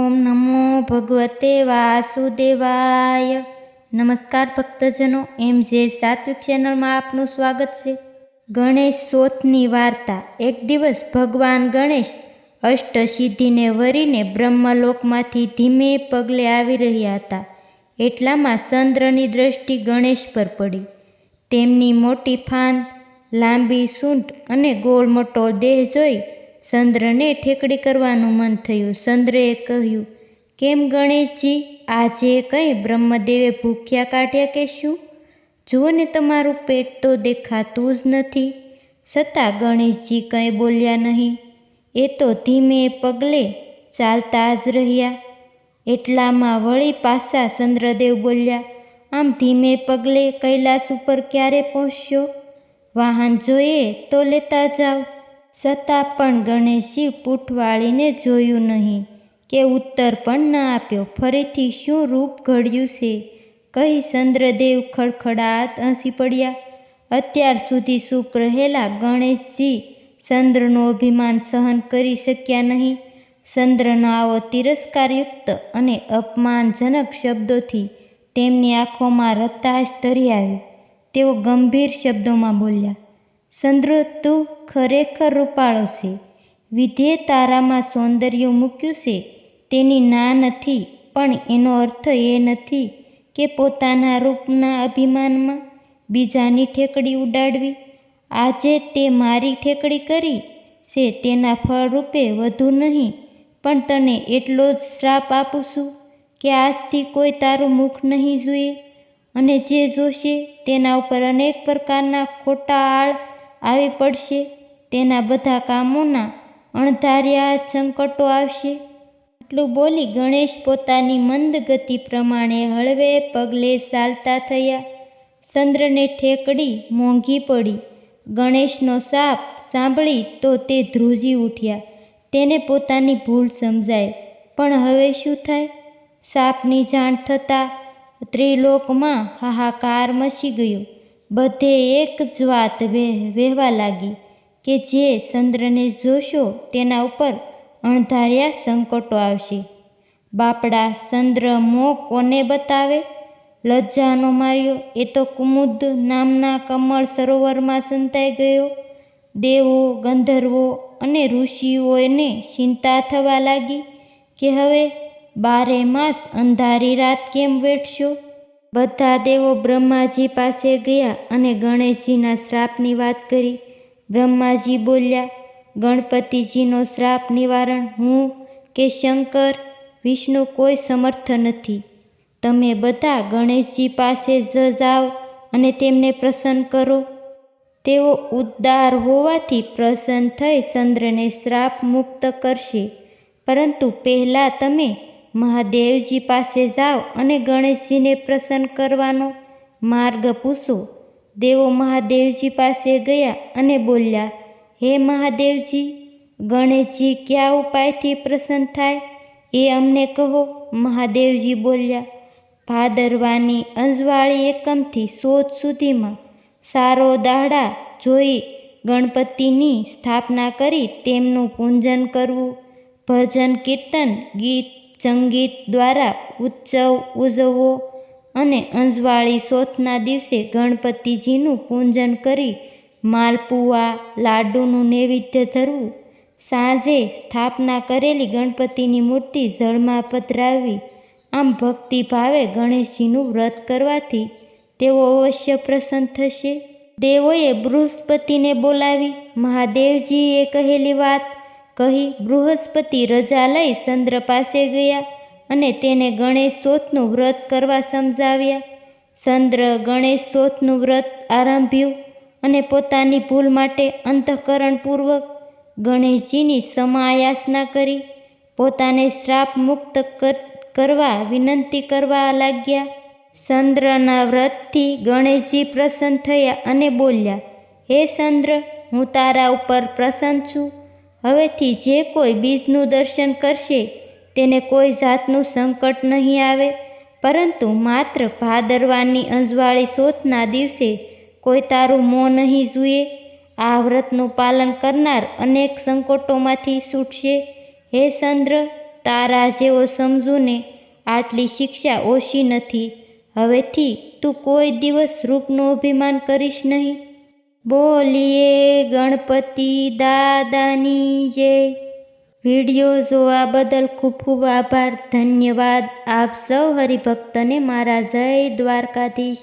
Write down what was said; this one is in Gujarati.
ઓમ નમો ભગવતે વાસુદેવાય. નમસ્કાર ભક્તજનો, એમ જે સાત્વિક ચેનલમાં આપનું સ્વાગત છે. ગણેશ ચોથની વાર્તા, એક દિવસ ભગવાન ગણેશ અષ્ટસિદ્ધિને વરીને બ્રહ્મલોકમાંથી ધીમે પગલે આવી રહ્યા હતા. એટલામાં ચંદ્રની દ્રષ્ટિ ગણેશ પર પડી. તેમની મોટી ફાંદ લાંબી સૂંઢ અને ગોળ મોટો દેહ જોઈ ચંદ્રને ઠેકડી કરવાનું મન થયું. ચંદ્રએ કહ્યું, કેમ ગણેશજી, આજે કંઈ બ્રહ્મદેવે ભૂખ્યા કાઢ્યા કે શું? જુઓ ને તમારું પેટ તો દેખાતું જ નથી. છતાં ગણેશજી કંઈ બોલ્યા નહીં. એ તો ધીમે પગલે ચાલતા જ રહ્યા. એટલામાં વળી પાછા ચંદ્રદેવ બોલ્યા, આમ ધીમે પગલે કૈલાસ ઉપર ક્યારે પહોંચ્યો? વાહન જોઈએ તો લેતા જાઓ. છતાં પણ ગણેશજી પૂઠવાળીને જોયું નહીં કે ઉત્તર પણ ન આપ્યો. ફરીથી શું રૂપ ઘડ્યું છે? કહી ચંદ્રદેવ ખડખડાટ હસી પડ્યા. અત્યાર સુધી ચૂપ રહેલા ગણેશજી ચંદ્રનું અભિમાન સહન કરી શક્યા નહીં. ચંદ્રનો આવો તિરસ્કારયુક્ત અને અપમાનજનક શબ્દોથી તેમની આંખોમાં રતાશ ધરી આવ્યું. તેઓ ગંભીર શબ્દોમાં બોલ્યા ચંદ્ર તું ખરેખર રૂપાળો છે. વિધે તારામાં સૌંદર્ય મૂક્યું છે. તેની ના નથી, પણ એનો અર્થ એ નથી કે પોતાના રૂપના અભિમાનમાં બીજાની ઠેકડી ઉડાડવી. આજે તે મારી ઠેકડી કરી છે, તેના ફળરૂપે વધુ નહીં, પણ તને એટલો જ શ્રાપ આપું છું કે આજથી કોઈ તારું મુખ નહીં જોઈએ અને જે જોશે તેના ઉપર અનેક પ્રકારના ખોટા આળ આવી પડશે. તેના બધા કામોના અણધાર્યા સંકટો આવશે. આટલું બોલી ગણેશ પોતાની મંદ ગતિ પ્રમાણે હળવે પગલે ચાલતા થયા. ચંદ્રને ઠેકડી મોંઘી પડી. ગણેશનો સાપ સાંભળી તો તે ધ્રુજી ઉઠ્યા. તેને પોતાની ભૂલ સમજાય. પણ હવે શું થાય? સાપની જાણ થતાં ત્રિલોકમાં હાહાકાર મચી ગયો. બધે એક જ વાત વહેવા લાગી કે જે ચંદ્રને જોશો તેના ઉપર અણધાર્યા સંકટો આવશે. બાપડા ચંદ્ર મો કોને બતાવે? લજ્જાનો માર્યો, એ તો કુમુદ નામના કમળ સરોવરમાં સંતાઈ ગયો. દેવો, ગંધર્વો અને ઋષિઓને ચિંતા થવા લાગી કે હવે બારે માસ અંધારી રાત કેમ વેઠશો? બધા દેવો બ્રહ્માજી પાસે ગયા અને ગણેશજીના શ્રાપની વાત કરી. બ્રહ્માજી બોલ્યા, ગણપતિજીનો શ્રાપ નિવારણ હું કે શંકર? વિષ્ણુ કોઈ સમર્થ નથી. તમે બધા ગણેશજી પાસે જ જાઓ અને તેમને પ્રસન્ન કરો. તેઓ ઉદ્દાર હોવાથી પ્રસન્ન થઈ ચંદ્રને શ્રાપ મુક્ત કરશે. પરંતુ પહેલાં તમે મહાદેવજી પાસે જાઓ અને ગણેશજીને પ્રસન્ન કરવાનો માર્ગ પૂછો. દેવો મહાદેવજી પાસે ગયા અને બોલ્યા, હે મહાદેવજી, ગણેશજી કયા ઉપાયથી પ્રસન્ન થાય? એ અમને કહો. મહાદેવજી બોલ્યા, ભાદરવાની અંજવાળી એકમથી સોચ સુધીમાં સારો દાડા જોઈ ગણપતિની સ્થાપના કરી તેમનું પૂજન કરવું, ભજન કીર્તન, ગીત સંગીત દ્વારા ઉત્સવ ઉજવવો અને અંજવાળી સોથના દિવસે ગણપતિજીનું પૂજન કરી માલપુઆ લાડુનું નૈવેદ્ય ધરવું. સાંજે સ્થાપના કરેલી ગણપતિની મૂર્તિ જળમાં પધરાવી, આમ ભક્તિભાવે ગણેશજીનું વ્રત કરવાથી તેઓ અવશ્ય પ્રસન્ન થશે. દેવોએ બૃહસ્પતિને બોલાવી, મહાદેવજીએ કહેલી વાત કહી બૃહસ્પતિ રજા લઈ ચંદ્ર પાસે ગયા અને તેને ગણેશ ચોથનું વ્રત કરવા સમજાવ્યા. ચંદ્ર ગણેશ ચોથનું વ્રત આરંભ્યું અને પોતાની ભૂલ માટે અંતઃકરણપૂર્વક ગણેશજીની સમાયાસના કરી, પોતાને શ્રાપ મુક્ત કરવા વિનંતી કરવા લાગ્યા. ચંદ્રના વ્રતથી ગણેશજી પ્રસન્ન થયા અને બોલ્યા, હે ચંદ્ર, હું તારા ઉપર પ્રસન્ન છું. હવેથી જે કોઈ બીજનું દર્શન કરશે, તેને કોઈ જાતનું સંકટ નહીં આવે. પરંતુ માત્ર ભાદરવાની અંજવાળી સોથના દિવસે કોઈ તારું મોં નહીં જુએ. આ વ્રતનું પાલન કરનાર અનેક સંકટોમાંથી છૂટશે. હે ચંદ્ર, તારા જેવો સમજુને આટલી શિક્ષા ઓછી નથી. હવેથી તું કોઈ દિવસ રૂપનું અભિમાન કરીશ નહીં. બોલીએ ગણપતિ દાદાની જય વીડિયો જોવા બદલ ખૂબ ખૂબ આભાર. ધન્યવાદ. આપ સૌ હરિભક્તને મારા જય દ્વારકાધીશ.